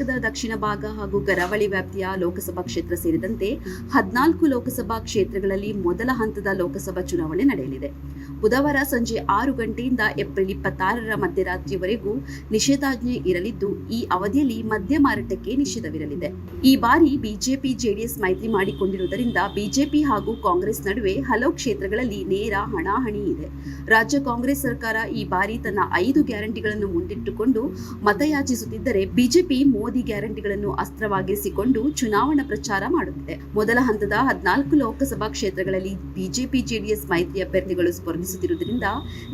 ದಕ್ಷಿಣ ಭಾಗ ಹಾಗೂ ಕರಾವಳಿ ವ್ಯಾಪ್ತಿಯ ಲೋಕಸಭಾ ಕ್ಷೇತ್ರ ಸೇರಿದಂತೆ ಹದಿನಾಲ್ಕು ಲೋಕಸಭಾ ಕ್ಷೇತ್ರಗಳಲ್ಲಿ ಮೊದಲ ಹಂತದ ಲೋಕಸಭಾ ಚುನಾವಣೆ ನಡೆಯಲಿದೆ. ಬುಧವಾರ ಸಂಜೆ ಆರು ಗಂಟೆಯಿಂದ ಏಪ್ರಿಲ್ ಇಪ್ಪತ್ತಾರರ ಮಧ್ಯರಾತ್ರಿವರೆಗೂ ನಿಷೇಧಾಜ್ಞೆ ಇರಲಿದ್ದು, ಈ ಅವಧಿಯಲ್ಲಿ ಮದ್ಯ ಮಾರಾಟಕ್ಕೆ ನಿಷೇಧವಿರಲಿದೆ. ಈ ಬಾರಿ ಬಿಜೆಪಿ, ಜೆಡಿಎಸ್ ಮೈತ್ರಿ ಮಾಡಿಕೊಂಡಿರುವುದರಿಂದ ಬಿಜೆಪಿ ಹಾಗೂ ಕಾಂಗ್ರೆಸ್ ನಡುವೆ ಹಲವು ಕ್ಷೇತ್ರಗಳಲ್ಲಿ ನೇರ ಹಣಾಹಣಿ ಇದೆ. ರಾಜ್ಯ ಕಾಂಗ್ರೆಸ್ ಸರ್ಕಾರ ಈ ಬಾರಿ ತನ್ನ ಐದು ಗ್ಯಾರಂಟಿಗಳನ್ನು ಮುಂದಿಟ್ಟುಕೊಂಡು ಮತಯಾಚಿಸುತ್ತಿದ್ದರೆ ಬಿಜೆಪಿ ಮೋದಿ ಗ್ಯಾರಂಟಿಗಳನ್ನು ಅಸ್ತ್ರವಾಗಿಸಿಕೊಂಡು ಚುನಾವಣಾ ಪ್ರಚಾರ ಮಾಡುತ್ತಿದೆ. ಮೊದಲ ಹಂತದ ಹದಿನಾಲ್ಕು ಲೋಕಸಭಾ ಕ್ಷೇತ್ರಗಳಲ್ಲಿ ಬಿಜೆಪಿ, ಜೆಡಿಎಸ್ ಮೈತ್ರಿ ಅಭ್ಯರ್ಥಿಗಳು ಸ್ಪರ್ಧಿಸುತ್ತಿರುವುದರಿಂದ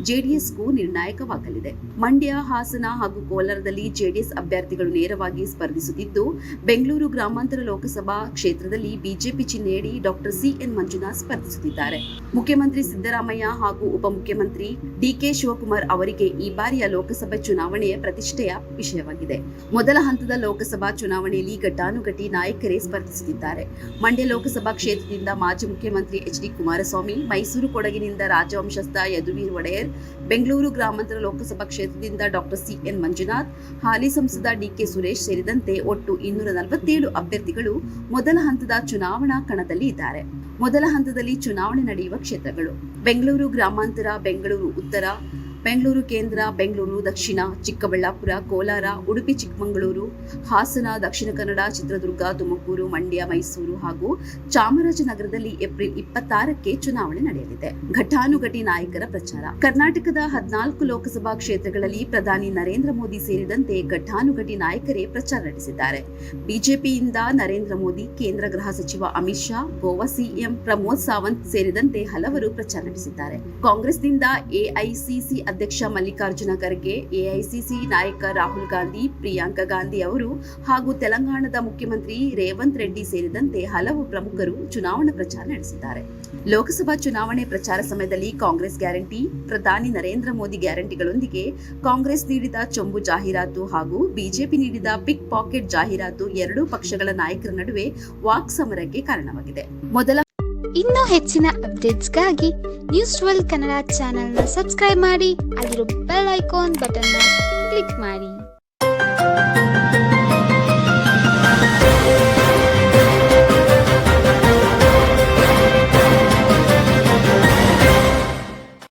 ಜೆಡಿಎಸ್ಗೂ ನಿರ್ಣಾಯಕವಾಗಲಿದೆ. ಮಂಡ್ಯ, ಹಾಸನ ಹಾಗೂ ಕೋಲಾರದಲ್ಲಿ ಜೆಡಿಎಸ್ ಅಭ್ಯರ್ಥಿಗಳು ನೇರವಾಗಿ ಸ್ಪರ್ಧಿಸುತ್ತಿದ್ದು, ಬೆಂಗಳೂರು ಗ್ರಾಮಾಂತರ ಲೋಕಸಭಾ ಕ್ಷೇತ್ರದಲ್ಲಿ ಬಿಜೆಪಿ ಚಿಹ್ನೆಯಡಿ ಡಾಕ್ಟರ್ ಸಿಎನ್ ಮಂಜುನಾಥ್ ಸ್ಪರ್ಧಿಸುತ್ತಿದ್ದಾರೆ. ಮುಖ್ಯಮಂತ್ರಿ ಸಿದ್ದರಾಮಯ್ಯ ಹಾಗೂ ಉಪಮುಖ್ಯಮಂತ್ರಿ ಡಿಕೆ ಶಿವಕುಮಾರ್ ಅವರಿಗೆ ಈ ಬಾರಿಯ ಲೋಕಸಭೆ ಚುನಾವಣೆಯ ಪ್ರತಿಷ್ಠೆಯ ವಿಷಯವಾಗಿದೆ. ಮೊದಲ ಹಂತದ ಲೋಕಸಭಾ ಚುನಾವಣೆಯಲ್ಲಿ ಘಟಾನುಘಟಿ ನಾಯಕರೇ ಸ್ಪರ್ಧಿಸುತ್ತಿದ್ದಾರೆ. ಮಂಡ್ಯ ಲೋಕಸಭಾ ಕ್ಷೇತ್ರದಿಂದ ಮಾಜಿ ಮುಖ್ಯಮಂತ್ರಿ ಎಚ್ ಡಿ ಕುಮಾರಸ್ವಾಮಿ, ಮೈಸೂರು ಕೊಡಗಿನಿಂದ ರಾಜವಂಶಸ್ಥ ಯದುವೀರ್ ಒಡೆಯರ್, ಬೆಂಗಳೂರು ಗ್ರಾಮಾಂತರ ಲೋಕಸಭಾ ಕ್ಷೇತ್ರದಿಂದ ಡಾಕ್ಟರ್ ಸಿ ಎನ್ ಮಂಜುನಾಥ್, ಹಾಲಿ ಸಂಸದ ಡಿಕೆ ಸುರೇಶ್ ಸೇರಿದಂತೆ ಒಟ್ಟು ಇನ್ನೂರ ನಲವತ್ತೇಳು ಅಭ್ಯರ್ಥಿಗಳು ಮೊದಲ ಹಂತದ ಚುನಾವಣಾ ಕಣದಲ್ಲಿ ಇದ್ದಾರೆ. ಮೊದಲ ಹಂತದಲ್ಲಿ ಚುನಾವಣೆ ನಡೆಯುವ ಕ್ಷೇತ್ರಗಳು. ಬೆಂಗಳೂರು ಗ್ರಾಮಾಂತರ, ಬೆಂಗಳೂರು ಉತ್ತರ ಬೆಂಗಳೂರು ಕೇಂದ್ರ, ಬೆಂಗಳೂರು, ದಕ್ಷಿಣ, ಚಿಕ್ಕಬಳ್ಳಾಪುರ, ಕೋಲಾರ, ಉಡುಪಿ, ಚಿಕ್ಕಮಗಳೂರು, ಹಾಸನ, ದಕ್ಷಿಣ ಕನ್ನಡ, ಚಿತ್ರದುರ್ಗ, ತುಮಕೂರು, ಮಂಡ್ಯ, ಮೈಸೂರು ಹಾಗೂ ಚಾಮರಾಜನಗರದಲ್ಲಿ ಏಪ್ರಿಲ್ ಇಪ್ಪತ್ತಾರಕ್ಕೆ ಚುನಾವಣೆ ನಡೆಯಲಿದೆ. ಘಟಾನುಘಟಿ ನಾಯಕರ ಪ್ರಚಾರ. ಕರ್ನಾಟಕದ ಹದಿನಾಲ್ಕು ಲೋಕಸಭಾ ಕ್ಷೇತ್ರಗಳಲ್ಲಿ ಪ್ರಧಾನಿ ನರೇಂದ್ರ ಮೋದಿ ಸೇರಿದಂತೆ ಘಟಾನುಘಟಿ ನಾಯಕರೇ ಪ್ರಚಾರ ನಡೆಸಿದ್ದಾರೆ. ಬಿಜೆಪಿಯಿಂದ ನರೇಂದ್ರ ಮೋದಿ, ಕೇಂದ್ರ ಗೃಹ ಸಚಿವ ಅಮಿತ್ ಶಾ, ಗೋವಾ ಸಿಎಂ ಪ್ರಮೋದ್ ಸಾವಂತ್ ಸೇರಿದಂತೆ ಹಲವರು ಪ್ರಚಾರ ನಡೆಸಿದ್ದಾರೆ. ಕಾಂಗ್ರೆಸ್ನಿಂದ ಎಐಸಿಸಿ ಅಧ್ಯಕ್ಷ ಮಲ್ಲಿಕಾರ್ಜುನ ಖರ್ಗೆ, ಎಐಸಿಸಿ ನಾಯಕ ರಾಹುಲ್ ಗಾಂಧಿ, ಪ್ರಿಯಾಂಕಾ ಗಾಂಧಿ ಅವರು ಹಾಗೂ ತೆಲಂಗಾಣದ ಮುಖ್ಯಮಂತ್ರಿ ರೇವಂತ್ ರೆಡ್ಡಿ ಸೇರಿದಂತೆ ಹಲವು ಪ್ರಮುಖರು ಚುನಾವಣಾ ಪ್ರಚಾರ ನಡೆಸಿದ್ದಾರೆ. ಲೋಕಸಭಾ ಚುನಾವಣೆ ಪ್ರಚಾರ ಸಮಯದಲ್ಲಿ ಕಾಂಗ್ರೆಸ್ ಗ್ಯಾರಂಟಿ, ಪ್ರಧಾನಿ ನರೇಂದ್ರ ಮೋದಿ ಗ್ಯಾರಂಟಿಗಳೊಂದಿಗೆ ಕಾಂಗ್ರೆಸ್ ನೀಡಿದ ಚೊಂಬು ಜಾಹೀರಾತು ಹಾಗೂ ಬಿಜೆಪಿ ನೀಡಿದ ಪಿಕ್ ಪಾಕೆಟ್ ಜಾಹೀರಾತು ಎರಡೂ ಪಕ್ಷಗಳ ನಾಯಕರ ನಡುವೆ ವಾಕ್ ಸಮರಕ್ಕೆ ಕಾರಣವಾಗಿದೆ. ಮೊದಲ ಇನ್ನೂ ಹೆಚ್ಚಿನ ಅಪ್ಡೇಟ್ಸ್ಗಾಗಿ ನ್ಯೂಸ್ ಟ್ವೆಲ್ ಕನ್ನಡ ಚಾನೆಲ್ನ ಸಬ್ಸ್ಕ್ರೈಬ್ ಮಾಡಿ, ಅಲ್ಲಿರೋ ಬೆಲ್ ಐಕಾನ್ ಬಟನ್ನ ಕ್ಲಿಕ್ ಮಾಡಿ.